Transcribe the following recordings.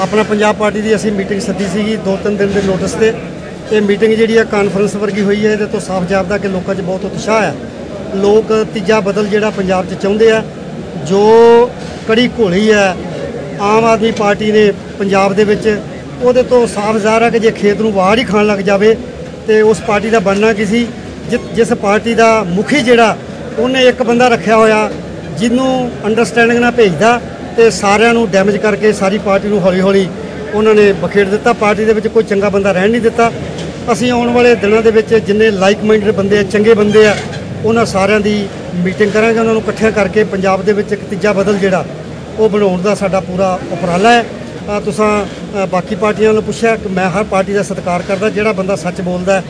ਆਪਣਾ ਪੰਜਾਬ ਪਾਰਟੀ ਦੀ ਅਸੀਂ ਮੀਟਿੰਗ ਸੱਦੀ ਸੀਗੀ, ਦੋ ਤਿੰਨ ਦਿਨ ਦੇ ਨੋਟਿਸ ਤੇ। ਇਹ ਮੀਟਿੰਗ ਜਿਹੜੀ ਆ ਕਾਨਫਰੰਸ ਵਰਗੀ ਹੋਈ ਹੈ ਇਹਦੇ ਤੋਂ ਸਾਫ਼ ਜਾਪਦਾ ਕਿ ਲੋਕਾਂ 'ਚ ਬਹੁਤ ਉਤਸ਼ਾਹ ਹੈ ਲੋਕ ਤੀਜਾ ਬਦਲ ਜਿਹੜਾ ਪੰਜਾਬ 'ਚ ਚਾਹੁੰਦੇ ਆ, ਜੋ ਕੜੀ ਘੋਲੀ ਹੈ ਆਮ ਆਦਮੀ ਪਾਰਟੀ ਨੇ ਪੰਜਾਬ ਦੇ ਵਿੱਚ, ਉਹਦੇ ਤੋਂ ਸਾਫ਼ ਜ਼ਾਹਰ ਹੈ ਕਿ ਜੇ ਖੇਤ ਨੂੰ ਬਾਹਰ ਹੀ ਖਾਣ ਲੱਗ ਜਾਵੇ, ਤੇ ਉਸ ਪਾਰਟੀ ਦਾ ਬਣਨਾ ਕੀ ਸੀ? ਜਿ- ਜਿਸ ਪਾਰਟੀ ਦਾ ਮੁਖੀ ਜਿਹੜਾ, ਉਹਨੇ ਇੱਕ ਬੰਦਾ ਰੱਖਿਆ ਹੋਇਆ, ਜਿਹਨੂੰ ਅੰਡਰਸਟੈਂਡਿੰਗ ਨਾਲ ਭੇਜਦਾ। ਤੇ ਸਾਰਿਆਂ ਨੂੰ ਡੈਮੇਜ ਕਰਕੇ ਸਾਰੀ ਪਾਰਟੀ ਨੂੰ ਹੌਲੀ ਹੌਲੀ ਉਹਨਾਂ ਨੇ ਬਖੇੜ ਦਿੱਤਾ। ਪਾਰਟੀ ਦੇ ਵਿੱਚ ਕੋਈ ਚੰਗਾ ਬੰਦਾ ਰਹਿਣ ਨਹੀਂ ਦਿੱਤਾ। ਅਸੀਂ ਆਉਣ ਵਾਲੇ ਦਿਨਾਂ ਦੇ ਵਿੱਚ ਜਿੰਨੇ ਲਾਈਕ ਮਾਈਂਡਡ ਬੰਦੇ ਆ, ਚੰਗੇ ਬੰਦੇ ਆ, ਉਹਨਾਂ ਸਾਰਿਆਂ ਦੀ ਮੀਟਿੰਗ ਕਰਾਂਗੇ। ਉਹਨਾਂ ਨੂੰ ਇਕੱਠਿਆਂ ਕਰਕੇ ਪੰਜਾਬ ਦੇ ਵਿੱਚ ਇੱਕ ਤੀਜਾ ਬਦਲ ਜਿਹੜਾ, ਉਹ ਬਣਾਉਣ ਦਾ ਸਾਡਾ ਪੂਰਾ ਉਪਰਾਲਾ ਹੈ। ਆ ਤੁਸੀਂ ਬਾਕੀ ਪਾਰਟੀਆਂ ਨੂੰ ਪੁੱਛਿਆ, ਕਿ ਮੈਂ ਹਰ ਪਾਰਟੀ ਦਾ ਸਤਿਕਾਰ ਕਰਦਾ। ਜਿਹੜਾ ਬੰਦਾ ਸੱਚ ਬੋਲਦਾ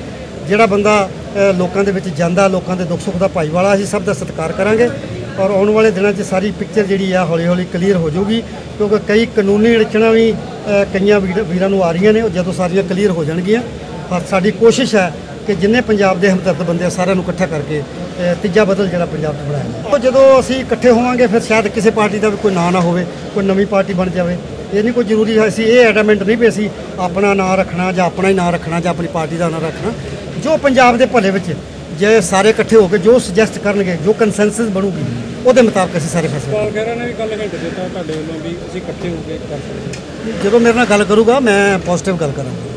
ਜਿਹੜਾ ਬੰਦਾ ਲੋਕਾਂ ਦੇ ਵਿੱਚ ਜਾਂਦਾ, ਲੋਕਾਂ ਦੇ ਦੁੱਖ ਸੁੱਖ ਦਾ ਭਾਈਵਾਲਾ, ਅਸੀਂ ਸਭ ਦਾ ਸਤਿਕਾਰ ਕਰਾਂਗੇ। ਔਰ ਆਉਣ ਵਾਲੇ ਦਿਨਾਂ 'ਚ ਸਾਰੀ ਪਿਕਚਰ ਜਿਹੜੀ ਆ ਹੌਲੀ ਹੌਲੀ ਕਲੀਅਰ ਹੋ ਜਾਊਗੀ, ਕਿਉਂਕਿ ਕਈ ਕਾਨੂੰਨੀ ਅੜਚਣਾਂ ਵੀ ਕਈਆਂ ਵੀਰ- ਵੀਰਾਂ ਨੂੰ ਆ ਰਹੀਆਂ ਨੇ, ਉਹ ਜਦੋਂ ਸਾਰੀਆਂ ਕਲੀਅਰ ਹੋ ਜਾਣਗੀਆਂ। ਪਰ ਸਾਡੀ ਕੋਸ਼ਿਸ਼ ਹੈ ਕਿ ਜਿੰਨੇ ਪੰਜਾਬ ਦੇ ਹਮਦਰਦ ਬੰਦੇ ਆ ਸਾਰਿਆਂ ਨੂੰ ਇਕੱਠਾ ਕਰਕੇ ਤੀਜਾ ਬਦਲ ਜਿਹੜਾ ਪੰਜਾਬ 'ਚ ਬਣਾਇਆ ਜਾਏ। ਉਹ ਜਦੋਂ ਅਸੀਂ ਇਕੱਠੇ ਹੋਵਾਂਗੇ, ਫਿਰ ਸ਼ਾਇਦ ਕਿਸੇ ਪਾਰਟੀ ਦਾ ਵੀ ਕੋਈ ਨਾਂ ਨਾ ਹੋਵੇ, ਕੋਈ ਨਵੀਂ ਪਾਰਟੀ ਬਣ ਜਾਵੇ। ਇਹ ਨਹੀਂ ਕੋਈ ਜ਼ਰੂਰੀ ਹੈ, ਅਸੀਂ ਇਹ ਐਡਾਮੈਂਟ ਨਹੀਂ ਵੀ ਅਸੀਂ ਆਪਣਾ ਨਾਂ ਰੱਖਣਾ ਜਾਂ ਆਪਣਾ ਹੀ ਨਾਂ ਰੱਖਣਾ ਜਾਂ ਆਪਣੀ ਪਾਰਟੀ ਦਾ ਨਾਂ ਰੱਖਣਾ। ਜੋ ਪੰਜਾਬ ਦੇ ਭਲੇ ਵਿੱਚ ਜੇ ਸਾਰੇ ਇਕੱਠੇ ਹੋ ਕੇ ਜੋ ਸੁਜੈਸਟ ਕਰਨਗੇ ਜੋ ਕੰਸੈਂਸਸ ਬਣੂਗੀ ਉਹਦੇ ਮੁਤਾਬਕ ਅਸੀਂ ਸਾਰੇ ਫੈਸਲੇ ਪਾਲ ਖਹਿਰਾ ਨੇ ਵੀ ਕੱਲ ਹਿੰਟ ਦਿੱਤਾ ਤੁਹਾਡੇ ਵੱਲੋਂ ਵੀ ਅਸੀਂ ਇਕੱਠੇ ਹੋ ਕੇ ਕਰ ਸਕਦੇ ਜਦੋਂ ਮੇਰੇ ਨਾਲ ਗੱਲ ਕਰੂਗਾ ਮੈਂ ਪੋਜ਼ਿਟਿਵ ਗੱਲ ਕਰਾਂਗਾ।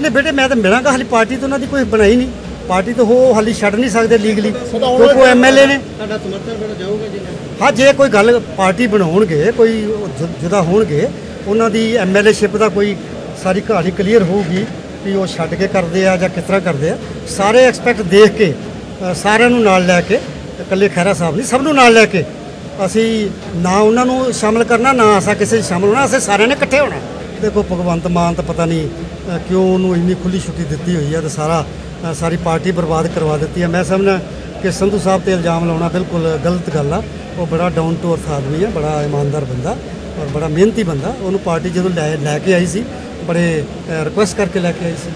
ਨਹੀਂ ਬੇਟੇ ਮੈਂ ਤਾਂ ਮਿਲਾਂਗਾ ਹਾਲੀ ਪਾਰਟੀ ਤਾਂ ਉਹਨਾਂ ਦੀ ਕੋਈ ਬਣਾਈ ਨਹੀਂ। ਪਾਰਟੀ ਤਾਂ ਉਹ ਹਾਲੀ ਛੱਡ ਨਹੀਂ ਸਕਦੇ ਲੀਗਲੀ ਕਿਉਂਕਿ ਉਹ ਐਮਐਲਏ ਨੇ। ਤੁਹਾਡਾ ਸਮਰਥਨ ਫਿਰ ਜਾਊਗਾ ਜੀ ਹਾਂ ਜੇ ਕੋਈ ਗੱਲ ਪਾਰਟੀ ਬਣਾਉਣਗੇ ਕੋਈ ਜੁਦਾ ਹੋਣਗੇ ਉਹਨਾਂ ਦੀ ਐਮਐਲਏਸ਼ਿਪ ਦਾ ਕੋਈ ਸਾਰੀ ਕਹਾਣੀ ਕਲੀਅਰ ਹੋਊਗੀ। ਵੀ ਉਹ ਛੱਡ ਕੇ ਕਰਦੇ ਆ ਜਾਂ ਕਿਸ ਤਰ੍ਹਾਂ ਕਰਦੇ ਆ, ਸਾਰੇ ਐਕਸਪੈਕਟ ਦੇਖ ਕੇ ਸਾਰਿਆਂ ਨੂੰ ਨਾਲ ਲੈ ਕੇ, ਇਕੱਲੇ ਖਹਿਰਾ ਸਾਹਿਬ ਨਹੀਂ, ਸਭ ਨੂੰ ਨਾਲ ਲੈ ਕੇ ਅਸੀਂ ਨਾ ਉਹਨਾਂ ਨੂੰ ਸ਼ਾਮਲ ਕਰਨਾ, ਨਾ ਅਸਾਂ ਕਿਸੇ 'ਚ ਸ਼ਾਮਲ ਹੋਣਾ, ਅਸੀਂ ਸਾਰਿਆਂ ਨੇ ਇਕੱਠੇ ਹੋਣਾ। ਦੇਖੋ, ਭਗਵੰਤ ਮਾਨ ਤਾਂ ਪਤਾ ਨਹੀਂ ਕਿਉਂ ਉਹਨੂੰ ਇੰਨੀ ਖੁੱਲੀ ਛੁੱਟੀ ਦਿੱਤੀ ਹੋਈ ਹੈ ਤੇ ਸਾਰਾ ਸਾਰੀ ਪਾਰਟੀ ਬਰਬਾਦ ਕਰਵਾ ਦਿੱਤੀ ਹੈ ਮੈਂ ਸਮਝਦਾ ਕਿ ਸੰਧੂ ਸਾਹਿਬ ਤੇ ਇਲਜ਼ਾਮ ਲਾਉਣਾ ਬਿਲਕੁਲ ਗਲਤ ਗੱਲ ਆ। ਉਹ ਬੜਾ ਡਾਊਨ ਟੂ ਅਰਥ ਆਦਮੀ ਹੈ ਬੜਾ ਇਮਾਨਦਾਰ ਬੰਦਾ ਔਰ ਬੜਾ ਮਿਹਨਤੀ ਬੰਦਾ। ਉਹਨੂੰ ਪਾਰਟੀ ਜਦੋਂ ਲੈ ਲੈ ਕੇ ਆਈ ਸੀ ਬੜੇ ਰਿਕੁਐਸਟ ਕਰਕੇ ਲੈ ਕੇ ਆਈ ਸੀ।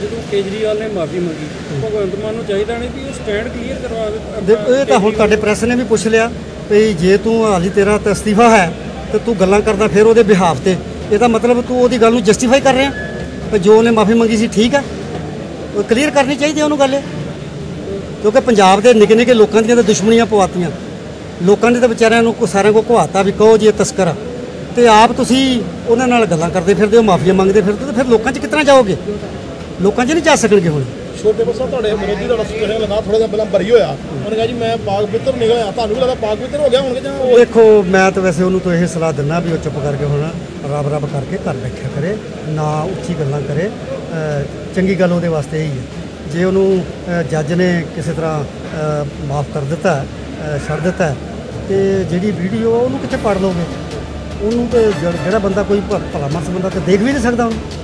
ਜਦੋਂ ਕੇਜਰੀਵਾਲ ਨੇ ਮਾਫੀ ਮੰਗੀ ਭਗਵੰਤ ਮਾਨ ਨੂੰ ਚਾਹੀਦਾ ਨਹੀਂ ਵੀ ਉਹ ਸਟੈਂਡ ਕਲੀਅਰ ਕਰਵਾ ਦੇਖੋ ਇਹ ਤਾਂ ਹੁਣ ਤੁਹਾਡੇ ਪ੍ਰੈਸ ਨੇ ਵੀ ਪੁੱਛ ਲਿਆ ਵੀ ਜੇ ਤੂੰ ਹਾਲੀ ਤੇਰਾ ਤਾਂ ਅਸਤੀਫਾ ਹੈ ਤੇ ਤੂੰ ਗੱਲਾਂ ਕਰਦਾ ਫਿਰ ਉਹਦੇ ਬਿਹਾਫ ਤੇ। ਇਹਦਾ ਮਤਲਬ ਤੂੰ ਉਹਦੀ ਗੱਲ ਨੂੰ ਜਸਟੀਫਾਈ ਕਰ ਰਿਹਾ ਤੇ ਜੋ ਉਹਨੇ ਮਾਫੀ ਮੰਗੀ ਸੀ ਠੀਕ ਹੈ ਉਹ ਕਲੀਅਰ ਕਰਨੀ ਚਾਹੀਦੀ ਉਹਨੂੰ ਗੱਲ ਕਿਉਂਕਿ ਪੰਜਾਬ ਦੇ ਨਿੱਕੇ ਨਿੱਕੇ ਲੋਕਾਂ ਦੀਆਂ ਤਾਂ ਦੁਸ਼ਮਣੀਆਂ ਪਵਾਤੀਆਂ। ਲੋਕਾਂ ਨੇ ਤਾਂ ਵਿਚਾਰਿਆਂ ਨੂੰ ਕੋ ਸਾਰਿਆਂ ਕੋ ਘਵਾਤਾ ਵੀ ਕਹੋ ਜੀ ਇਹ ਤਸਕਰ ਆ। ਤੇ ਆਪ ਤੁਸੀਂ ਉਹਨਾਂ ਨਾਲ ਗੱਲਾਂ ਕਰਦੇ ਫਿਰਦੇ ਹੋ ਮਾਫੀਆਂ ਮੰਗਦੇ ਫਿਰਦੇ ਤੇ ਫਿਰ ਲੋਕਾਂ 'ਚ ਕਿਤਨਾ ਜਾਓਗੇ? ਲੋਕਾਂ 'ਚ ਨਹੀਂ ਜਾ ਸਕਣਗੇ ਹੁਣ। ਛੋਟੇ ਬੱਸਾ ਤੁਹਾਡੇ ਵਿਰੋਧੀ ਤੁਹਾਡਾ ਸੁਖਨੇ ਲਗਾ ਥੋੜਾ ਜਿਹਾ ਪਹਿਲਾਂ ਬਰੀ ਹੋਇਆ। ਉਹਨੇ ਕਿਹਾ ਜੀ ਮੈਂ ਪਾਕ ਪਿੱਤਰ ਨਿਕਲਿਆ ਤੁਹਾਨੂੰ ਵੀ ਲੱਗਦਾ ਪਾਕ ਪਿੱਤਰ ਹੋ ਗਿਆ ਹੋਣਗੇ ਜਾਂ ਦੇਖੋ ਮੈਂ ਤਾਂ ਵੈਸੇ ਉਹਨੂੰ ਤਾਂ ਇਹ ਸਲਾਹ ਦਿੰਦਾ ਵੀ ਉਹ ਚੁੱਪ ਕਰਕੇ ਹੁਣ ਰੱਬ ਰੱਬ ਕਰਕੇ ਘਰ ਬੈਠਿਆ ਕਰੇ ਨਾ ਉੱਚੀ ਗੱਲਾਂ ਕਰੇ। ਚੰਗੀ ਗੱਲ ਉਹਦੇ ਵਾਸਤੇ ਇਹੀ ਹੈ। ਜੇ ਉਹਨੂੰ ਜੱਜ ਨੇ ਕਿਸੇ ਤਰ੍ਹਾਂ ਮਾਫ ਕਰ ਦਿੱਤਾ ਛੱਡ ਦਿੱਤਾ ਤੇ ਜਿਹੜੀ ਵੀਡੀਓ ਉਹਨੂੰ ਕਿੱਥੇ ਪੜ ਲਓਗੇ? ਉਹਨੂੰ ਤੇ ਜਿਹੜਾ ਬੰਦਾ ਕੋਈ ਭ- ਭਲਾ ਮਨਸ ਬੰਦਾ ਤੇ ਦੇਖ ਵੀ ਨਹੀਂ ਸਕਦਾ ਉਹਨੂੰ।